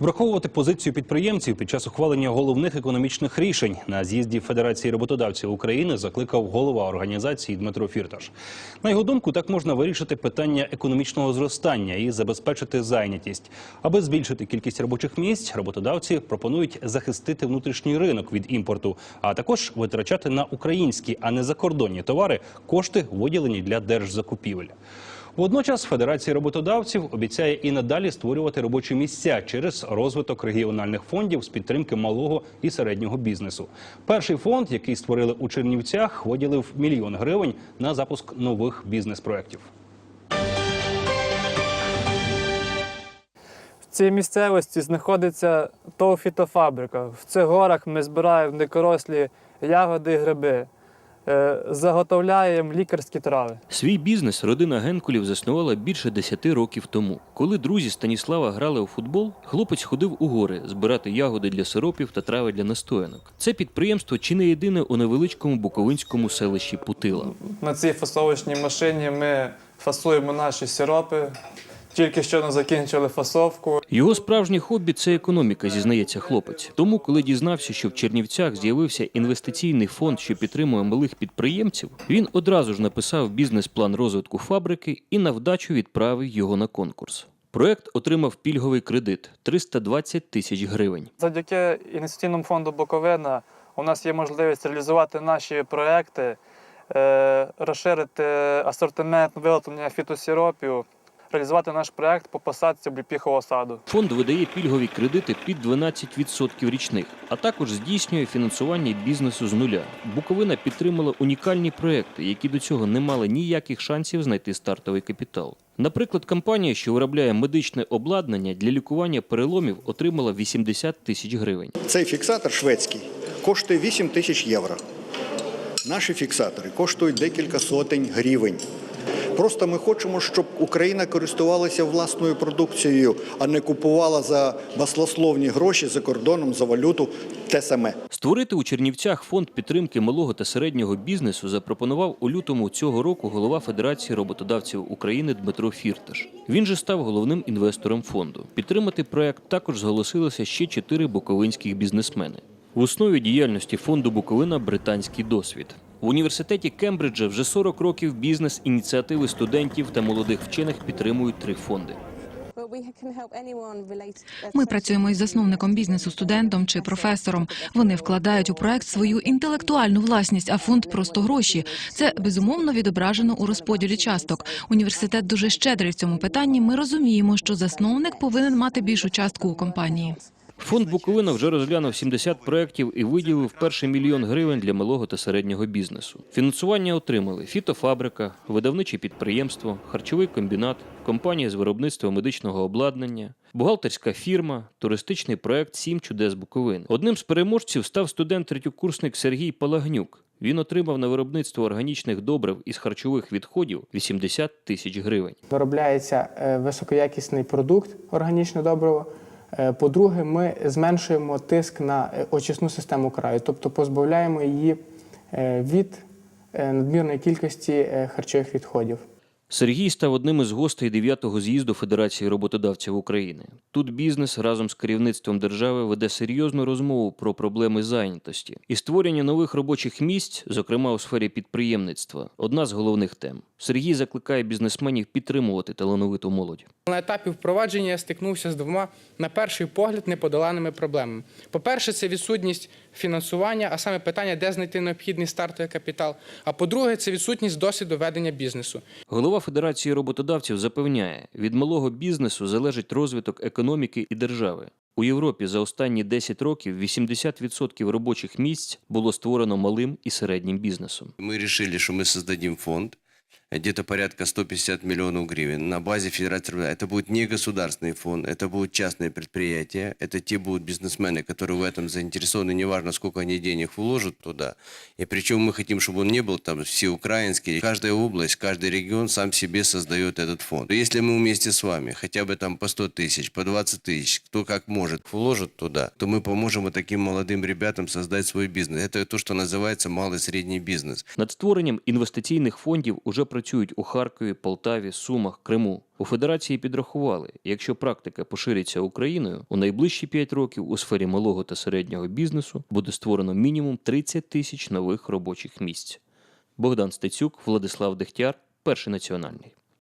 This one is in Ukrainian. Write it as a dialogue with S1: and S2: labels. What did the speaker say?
S1: Враховувати позицію підприємців під час ухвалення головних економічних рішень на з'їзді Федерації роботодавців України закликав голова організації Дмитро Фірташ. На його думку, так можна вирішити питання економічного зростання і забезпечити зайнятість. Аби збільшити кількість робочих місць, роботодавці пропонують захистити внутрішній ринок від імпорту, а також витрачати на українські, а не закордонні товари кошти, виділені для держзакупівель. Водночас Федерація роботодавців обіцяє і надалі створювати робочі місця через розвиток регіональних фондів з підтримки малого і середнього бізнесу. Перший фонд, який створили у Чернівцях, виділив мільйон гривень на запуск нових бізнес-проєктів.
S2: В цій місцевості знаходиться товфітофабрика. В цих горах ми збираємо дикорослі ягоди і гриби, заготовляємо лікарські трави.
S3: Свій бізнес родина Генкулів заснувала більше 10 років тому. Коли друзі Станіслава грали у футбол, хлопець ходив у гори збирати ягоди для сиропів та трави для настоянок. Це підприємство чи не єдине у невеличкому буковинському селищі Путила.
S2: На цій фасовочній машині ми фасуємо наші сиропи. Тільки що не закінчили фасовку.
S3: Його справжнє хобі це економіка, зізнається хлопець. Тому, коли дізнався, що в Чернівцях з'явився інвестиційний фонд, що підтримує малих підприємців, він одразу ж написав бізнес-план розвитку фабрики і на вдачу відправив його на конкурс. Проект отримав пільговий кредит 320 тисяч гривень.
S2: Завдяки інвестиційному фонду Буковина у нас є можливість реалізувати наші проекти, е, розширити асортимент виготовлення фітосіропів, реалізувати наш проект по посадці обліпіхового саду.
S3: Фонд видає пільгові кредити під 12% річних, а також здійснює фінансування бізнесу з нуля. Буковина підтримала унікальні проекти, які до цього не мали ніяких шансів знайти стартовий капітал. Наприклад, компанія, що виробляє медичне обладнання для лікування переломів, отримала 80 тисяч гривень.
S4: Цей фіксатор шведський коштує 8 тисяч євро. Наші фіксатори коштують декілька сотень гривень. Просто ми хочемо, щоб Україна користувалася власною продукцією, а не купувала за баслословні гроші за кордоном за валюту те саме.
S3: Створити у Чернівцях фонд підтримки малого та середнього бізнесу запропонував у лютому цього року голова Федерації роботодавців України Дмитро Фірташ. Він же став головним інвестором фонду. Підтримати проект також зголосилися ще чотири буковинських бізнесмени. В основі діяльності фонду Буковина британський досвід. В університеті Кембриджа вже 40 років бізнес ініціативи студентів та молодих вчених підтримують три фонди.
S5: Ми працюємо із засновником бізнесу, студентом чи професором. Вони вкладають у проект свою інтелектуальну власність, а фонд просто гроші. Це безумовно відображено у розподілі часток. Університет дуже щедрий в цьому питанні. Ми розуміємо, що засновник повинен мати більшу частку у компанії.
S3: Фонд Буковина вже розглянув 70 проєктів і виділив перший мільйон гривень для малого та середнього бізнесу. Фінансування отримали фітофабрика, видавниче підприємство, харчовий комбінат, компанія з виробництва медичного обладнання, бухгалтерська фірма, туристичний проект Сім чудес Буковини. Одним з переможців став студент-третьокурсник Сергій Палагнюк. Він отримав на виробництво органічних добрив із харчових відходів 80 тисяч гривень.
S6: виробляється е, високоякісний продукт органічне добриво. Е, По-друге, ми зменшуємо тиск на е, очисну систему краю, тобто позбавляємо її е, від надмірної кількості харчових відходів.
S3: Сергій став одним із гостей 9-го з'їзду Федерації роботодавців України. Тут бізнес разом з керівництвом держави веде серйозну розмову про проблеми зайнятості і створення нових робочих місць, зокрема у сфері підприємництва, одна з головних тем. Сергій закликає бізнесменів підтримувати талановиту молодь.
S7: На етапі впровадження я стикнувся з двома, на перший погляд, неподоланими проблемами. По-перше, це відсутність фінансування, а саме питання, де знайти необхідний стартовий капітал. А по-друге, це відсутність досвіду ведення бізнесу.
S3: Голова Федерації роботодавців запевняє, від малого бізнесу залежить розвиток економіки і держави. У Європі за останні 10 років 80% робочих місць було створено малим і середнім бізнесом.
S8: Ми вирішили, що ми створимо фонд, где-то порядка 150 миллионов гривен на базе Федерации. Это будет не государственный фонд, это будут частные предприятия, это те будут бизнесмены, которые в этом заинтересованы, неважно, сколько они денег вложат туда. И причем мы хотим, чтобы он не был там всеукраинский. Каждая область, каждый регион сам себе создает этот фонд. Если мы вместе с вами хотя бы там по 100 тысяч, по 20 тысяч, кто как может, вложит туда, то мы поможем вот таким молодым ребятам создать свой бизнес. Это то, что называется малый и средний бизнес.
S3: Над створенням інвестиційних фондів уже працюють у Харкові, Полтаві, Сумах, Криму. У федерації підрахували, якщо практика пошириться Україною, у найближчі 5 років у сфері малого та середнього бізнесу буде створено мінімум 30 тисяч нових робочих місць. Богдан Стецюк, Владислав Дехтяр, перший національний.